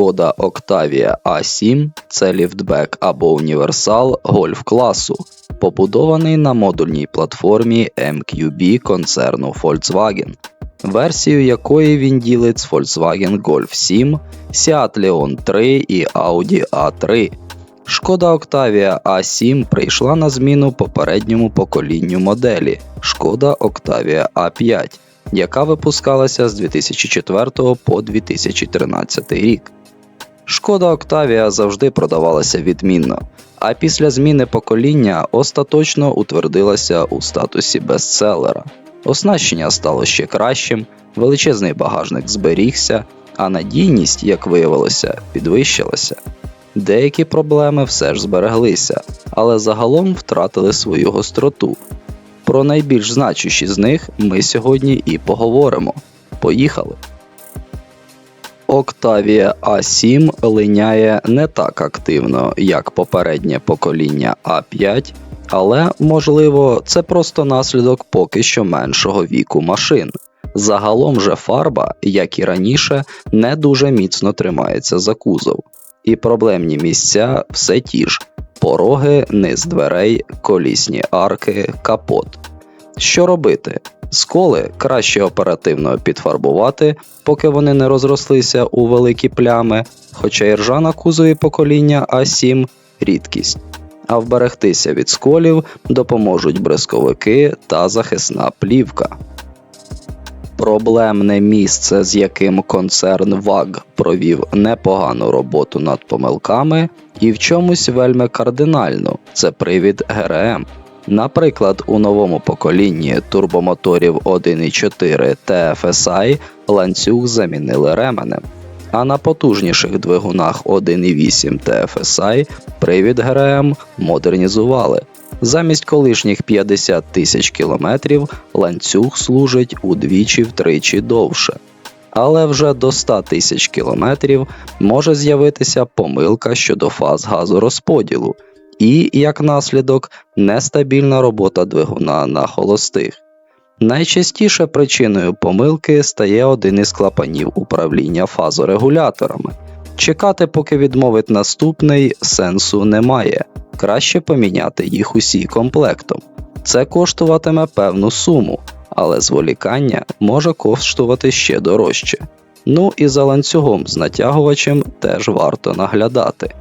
Шкода Octavia A7 це ліфтбек або універсал гольф класу, побудований на модульній платформі MQB концерну Volkswagen, версію якої він ділить з Volkswagen Golf 7, Seat Leon 3 і Audi A3. Шкода Octavia A7 прийшла на зміну попередньому поколінню моделі Шкода Octavia A5 яка випускалася з 2004 по 2013 рік. Шкода Octavia завжди продавалася відмінно, а після зміни покоління остаточно утвердилася у статусі бестселера. Оснащення стало ще кращим, величезний багажник зберігся, а надійність, як виявилося, підвищилася. Деякі проблеми все ж збереглися, але загалом втратили свою гостроту, про найбільш значущі з них ми сьогодні і поговоримо. Поїхали! Octavia A7 линяє не так активно, як попереднє покоління A5, але, можливо, це просто наслідок поки що меншого віку машин. Загалом же фарба, як і раніше, не дуже міцно тримається за кузов, і проблемні місця все ті ж, пороги, низ дверей, колісні арки, капот. Що робити? Сколи краще оперативно підфарбувати, поки вони не розрослися у великі плями, хоча і ржа на кузові покоління А7 рідкість. А вберегтися від сколів допоможуть бризковики та захисна плівка. Проблемне місце, з яким концерн ВАГ провів непогану роботу над помилками, і в чомусь вельми кардинально це привід ГРМ. Наприклад, у новому поколінні турбомоторів 1.4 TFSI ланцюг замінили ременем, а на потужніших двигунах 1.8 TFSI привід ГРМ модернізували. Замість колишніх 50 тисяч кілометрів ланцюг служить удвічі-втричі довше. Але вже до 100 тисяч кілометрів може з'явитися помилка щодо фаз газорозподілу і, як наслідок, нестабільна робота двигуна на холостих. Найчастіше причиною помилки стає один із клапанів управління фазорегуляторами. Чекати, поки відмовить наступний, сенсу немає, краще поміняти їх усі комплектом. Це коштуватиме певну суму, але зволікання може коштувати ще дорожче. Ну і за ланцюгом з натягувачем теж варто наглядати.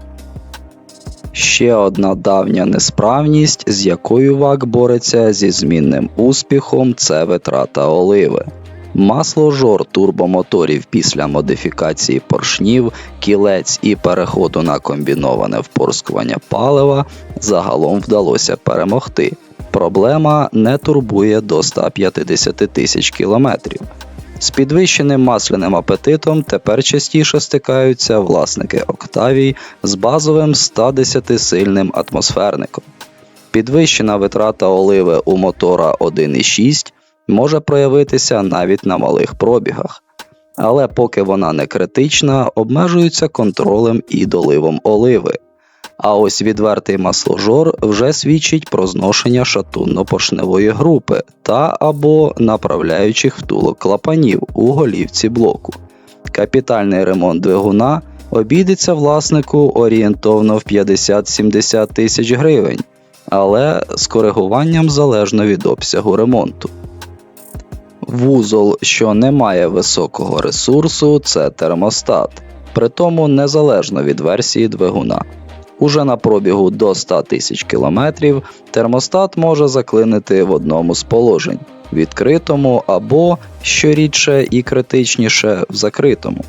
Ще одна давня несправність, з якою ВАК бореться зі змінним успіхом, це витрата оливи. Масло жор турбомоторів після модифікації поршнів, кілець і переходу на комбіноване впорскування палива загалом вдалося перемогти. Проблема не турбує до 150 тисяч кілометрів. З підвищеним масляним апетитом тепер частіше стикаються власники Октавій з базовим 110-сильним атмосферником. Підвищена витрата оливи у мотора 1,6 може проявитися навіть на малих пробігах, але поки вона не критична, обмежуються контролем і доливом оливи. А ось відвертий масложор вже свідчить про зношення шатунно-поршневої групи та або направляючих втулок клапанів у голівці блоку. Капітальний ремонт двигуна обійдеться власнику орієнтовно в 50-70 тисяч гривень, але з коригуванням залежно від обсягу ремонту. Вузол, що не має високого ресурсу, це термостат, притому незалежно від версії двигуна. Уже на пробігу до 100 тисяч кілометрів термостат може заклинити в одному з положень відкритому або, що рідше і критичніше, в закритому.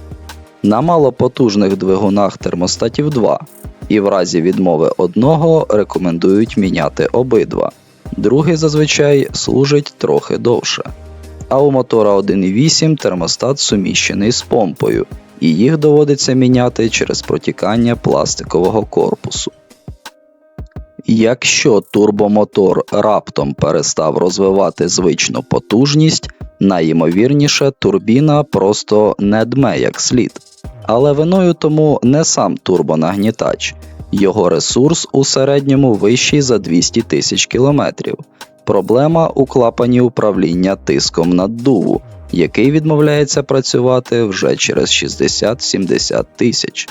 На малопотужних двигунах термостатів 2, і в разі відмови одного рекомендують міняти обидва. Другий зазвичай служить трохи довше. А у мотора 1.8 термостат суміщений з помпою, і їх доводиться міняти через протікання пластикового корпусу. Якщо турбомотор раптом перестав розвивати звичну потужність, найімовірніше турбіна просто не дме як слід. Але виною тому не сам турбонагнітач, його ресурс у середньому вищий за 200 тисяч кілометрів. Проблема у клапані управління тиском наддуву, який відмовляється працювати вже через 60-70 тисяч.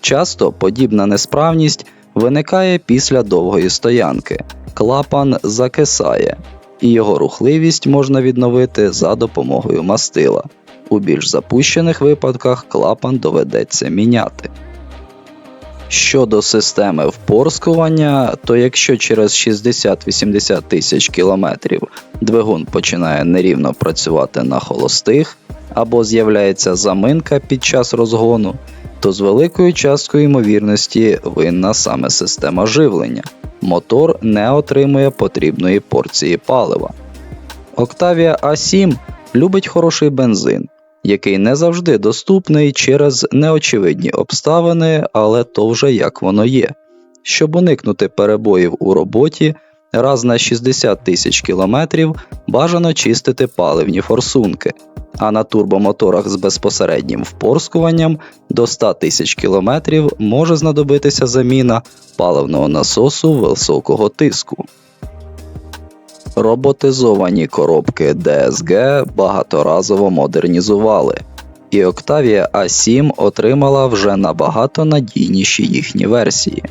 Часто подібна несправність виникає після довгої стоянки. Клапан закисає, і його рухливість можна відновити за допомогою мастила. У більш запущених випадках клапан доведеться міняти. Щодо системи впорскування, то якщо через 60-80 тисяч кілометрів двигун починає нерівно працювати на холостих або з'являється заминка під час розгону, то з великою часткою ймовірності винна саме система живлення. Мотор не отримує потрібної порції палива. Octavia A7 любить хороший бензин, який не завжди доступний через неочевидні обставини, але то вже як воно є. Щоб уникнути перебоїв у роботі, раз на 60 тисяч кілометрів бажано чистити паливні форсунки, а на турбомоторах з безпосереднім впорскуванням до 100 тисяч кілометрів може знадобитися заміна паливного насосу високого тиску. Роботизовані коробки DSG багаторазово модернізували, і Octavia A7 отримала вже набагато надійніші їхні версії,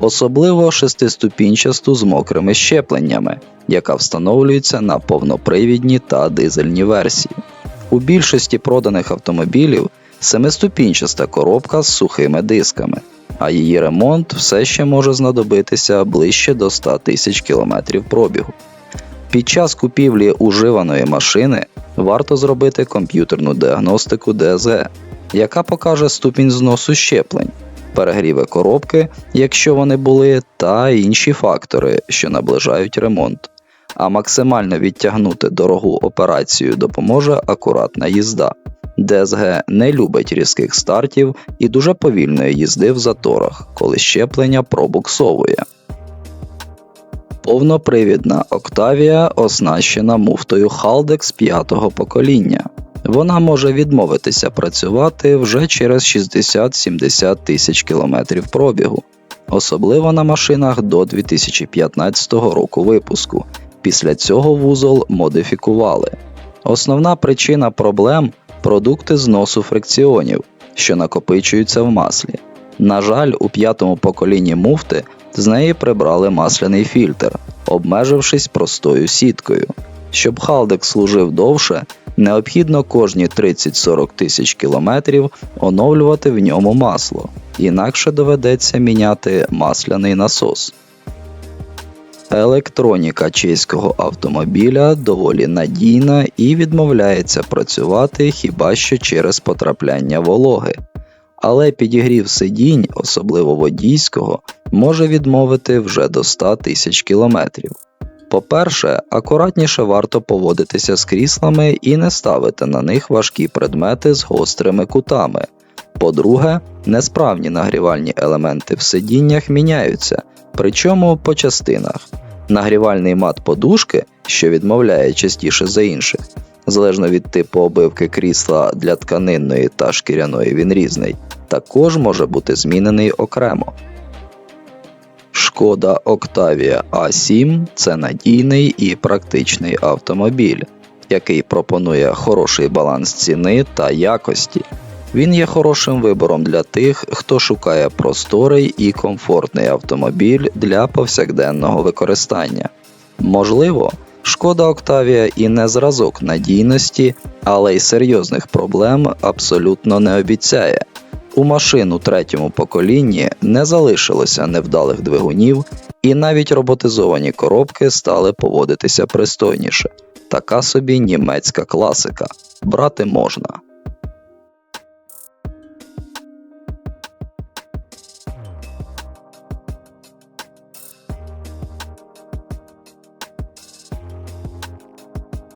особливо шестиступінчасту з мокрими щепленнями, яка встановлюється на повнопривідні та дизельні версії. У більшості проданих автомобілів семиступінчаста коробка з сухими дисками, а її ремонт все ще може знадобитися ближче до 100 тисяч кілометрів пробігу. Під час купівлі уживаної машини варто зробити комп'ютерну діагностику DSG, яка покаже ступінь зносу щеплень, перегріви коробки, якщо вони були, та інші фактори, що наближають ремонт. А максимально відтягнути дорогу операцію допоможе акуратна їзда. DSG не любить різких стартів і дуже повільної їзди в заторах, коли щеплення пробуксовує. Повнопривідна Octavia оснащена муфтою Haldex п'ятого покоління. Вона може відмовитися працювати вже через 60-70 тисяч кілометрів пробігу, особливо на машинах до 2015 року випуску. Після цього вузол модифікували. Основна причина проблем продукти зносу фрикціонів, що накопичуються в маслі. На жаль, у п'ятому поколінні муфти з неї прибрали масляний фільтр, обмежившись простою сіткою. Щоб халдек служив довше, необхідно кожні 30-40 тисяч кілометрів оновлювати в ньому масло, інакше доведеться міняти масляний насос. Електроніка чеського автомобіля доволі надійна і відмовляється працювати хіба що через потрапляння вологи. Але підігрів сидінь, особливо водійського, може відмовити вже до 100 тисяч кілометрів. По-перше, акуратніше варто поводитися з кріслами і не ставити на них важкі предмети з гострими кутами. По-друге, несправні нагрівальні елементи в сидіннях міняються, причому по частинах. Нагрівальний мат подушки, що відмовляє частіше за інших, залежно від типу обивки крісла для тканинної та шкіряної він різний, також може бути змінений окремо. Шкода Octavia A7 це надійний і практичний автомобіль, який пропонує хороший баланс ціни та якості. Він є хорошим вибором для тих, хто шукає просторий і комфортний автомобіль для повсякденного використання. Можливо, шкода Октавія і не зразок надійності, але й серйозних проблем абсолютно не обіцяє. У машин у третьому поколінні не залишилося невдалих двигунів, і навіть роботизовані коробки стали поводитися пристойніше. Така собі німецька класика. Брати можна.